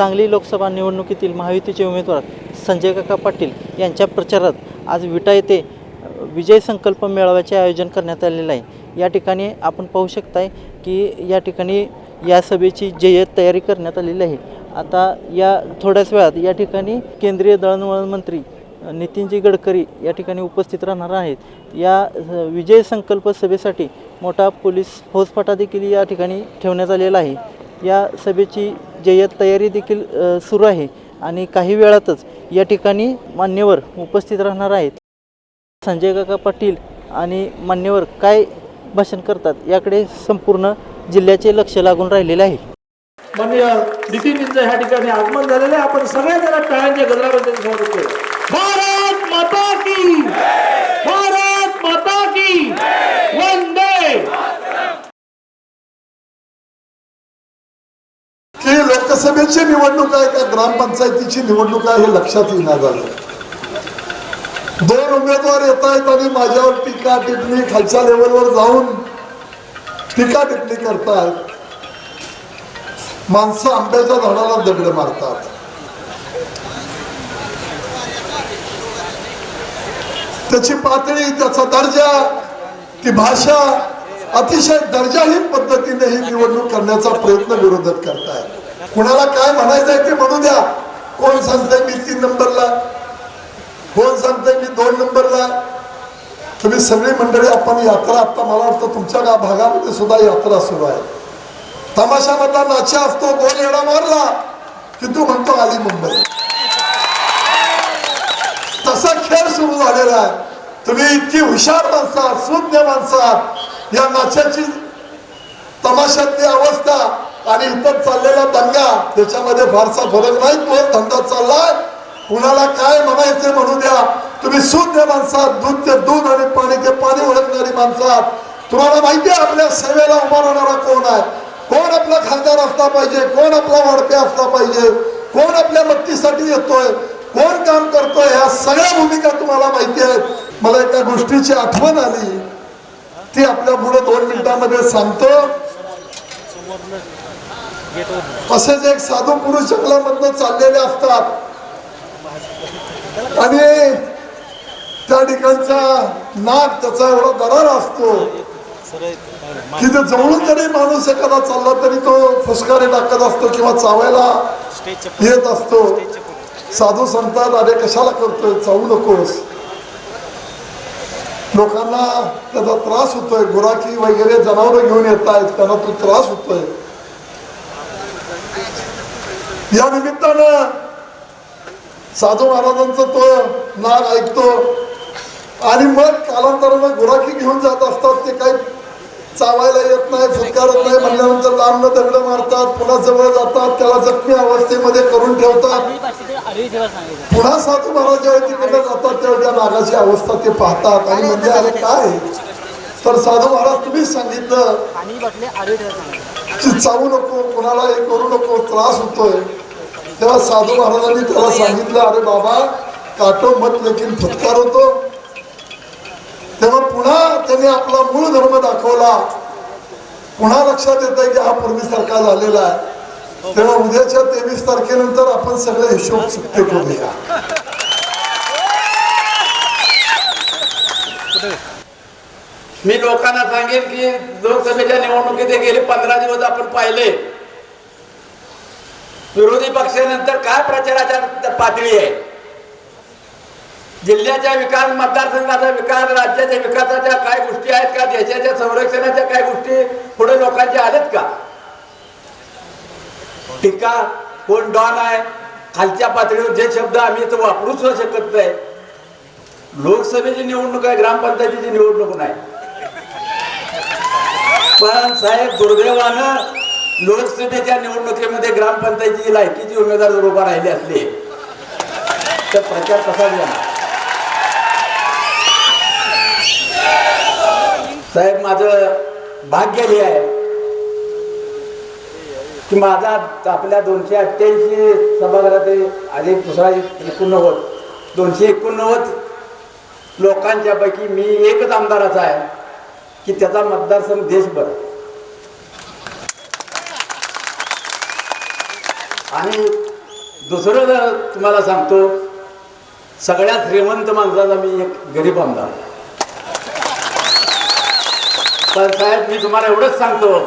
सांगली लोकसभा निवडणुकीतील महायुतीचे उमेदवार संजय काका पाटील यांच्या प्रचारात आज विटा येथे विजय संकल्प मेळाव्याचे आयोजन करण्यात आलेलं आहे. या ठिकाणी आपण पाहू शकताय की या ठिकाणी या सभेची जय्यत तयारी करण्यात आलेली आहे. आता या थोड्याच वेळात या ठिकाणी केंद्रीय दळणवळण मंत्री नितीनजी गडकरी या ठिकाणी उपस्थित राहणार आहेत. या विजय संकल्प सभेसाठी मोठा पोलीस फौजफाटा देखील या ठिकाणी ठेवण्यात आलेला आहे. या सभेची जय्यत तयारी देखील सुरू आहे. आणि काही वेळातच या ठिकाणी मान्यवर उपस्थित राहणार आहेत. संजय काका पाटील आणि मान्यवर काय भाषण करतात याकडे संपूर्ण जिल्ह्याचे लक्ष लागून राहिलेले आहे. माननीय नितीनजींचं ह्या ठिकाणी आगमन झालेलं आहे. आपण सगळ्या जरा टाळ्यांच्या गजरामध्ये स्वागत करू. भारत माता की भारत माता की वंदे की निवडणूक आहे का? ग्रामपंचायतीची निवडणूक आहे हे लक्षात येणार झालं. दोन उमेदवार येत आहेत आणि माझ्यावर टीका टिप्पणी खालच्या लेवलवर जाऊन टीका टिप्पणी करतायत. माणसं आंब्याच्या झाडाला दगड मारतात. त्याची पातळी त्याचा दर्जा ती भाषा अतिशय दर्जाहीन पद्धतीने ही निवडणूक करण्याचा प्रयत्न विरोधक करतायत. कुणाला काय म्हणायचंय ते म्हणू द्या. कोण सांगतंय मी तीन नंबरला? कोण सांगतंय मी दोन नंबरला? तुम्ही सगळी मंडळी आपण यात्रा आता मला वाटतं तुमच्या गा भागामध्ये सुद्धा यात्रा सुरू आहे. तमाशामधला नाचा असतो गोल येडा मारला की तू म्हणतो आली मुंबई. तसा खेळ सुरू झालेला आहे. तुम्ही इतकी हुशार माणसात सुज्ञ माणसात या नाचाची तमाशातली अवस्था आणि इथं चाललेला दंगा त्याच्यामध्ये फारसा फरक नाही तो धंदा चाललाय. कुणाला काय म्हणायचे म्हणू द्या. तुम्ही शून्य माणसात दूध ते दूध आणि पाणी ते पाणी ओळखणारी माणसात. तुम्हाला माहिती आहे आपल्या सेवेला उभा राहणारा कोण आहे? कोण आपला खासदार असला पाहिजे? कोण आपला वाढपे असला पाहिजे? कोण आपल्या मत्तीसाठी येतोय? कोण काम करतोय? ह्या सगळ्या भूमिका तुम्हाला माहिती आहेत. मला एका गोष्टीची आठवण आली. ती आपल्या पुढे दोन मिनिटांमध्ये सांगतो. असेच एक साधू पुरुष जंगलामधनं चाललेले असतात. आणि त्या ठिकाणचा नाक त्याचा एवढा दरार असतो. की ते जवळून जरी माणूस एखादा चालला तरी तो फुसकारे टाकत असतो किंवा चावायला येत असतो. साधू संतात अरे कशाला करतोय? चावू नकोस. लोकांना त्याचा त्रास होतोय गुराखी वगैरे जनावर घेऊन येत आहेत त्यांना तो त्रास होतोय. या निमित्तानं साधू महाराजांचा तो नाग ऐकतो. आणि मग कालांतरानं गुराखी घेऊन जात असतात ते काही चावायला येत नाही फुटकारत नाही म्हणल्यानंतर लांब दगड मारतात पुन्हा जवळ जातात त्याला जखमी अवस्थेमध्ये करून ठेवतात. पुन्हा साधू महाराज ज्यावेळी तिकडे जातात तेव्हा त्या नागाची अवस्था ते पाहतात. आणि म्हणजे अरे काय? तर साधू महाराज तुम्हीच सांगितलं चावू नको कुणाला हे करू नको त्रास होतोय. तेव्हा साधू महाराजांनी त्याला सांगितलं अरे बाबा काटो मत लेकिन फुटकार होतो. त्यांनी आपला मूळ धर्म दाखवला. पुन्हा लक्षात येत आहे की हा पूर्वी पूर्वीसारखा झालेला आहे. तेव्हा उद्याच्या तेवीस तारखेनंतर आपण सगळे हिशोब सुट्टे करूया. मी लोकांना सांगेन की लोकसभेच्या निवडणुकीत गेले पंधरा दिवस आपण पाहिले. विरोधी पक्षानंतर काय प्रचाराच्या पातळी आहे? जिल्ह्याच्या विकास मतदारसंघाचा विकास राज्याच्या विकासाच्या काय गोष्टी आहेत का? देशाच्या संरक्षणाच्या काय गोष्टी? पुढे लोकांच्या आल्यात का? टीका कोण डॉन आहे? खालच्या पातळीवर जे शब्द आम्ही तर वापरूच न शकत नाही. लोकसभेची निवडणूक आहे ग्रामपंचायतीची निवडणूक नाही. पण साहेब दुर्दैवानं लोकसभेच्या निवडणुकीमध्ये ग्रामपंचायतीची लायकीची उमेदवार उभा राहिले असले. तर प्रचार कसा झाला साहेब माझं भाग्य हे आहे की माझा आपल्या दोनशे अठ्ठ्याऐंशी सभागृहात आधी दुसरा एकोणनव्वद दोनशे एकोणनव्वद लोकांच्या पैकी मी एकच आमदाराचा आहे की त्याचा मतदारसंघ देशभर. आणि दुसरं जर तुम्हाला सांगतो सगळ्यात श्रीमंत माणसाचा मी एक गरीब आमदार पण साहेब मी तुम्हाला एवढंच सांगतो.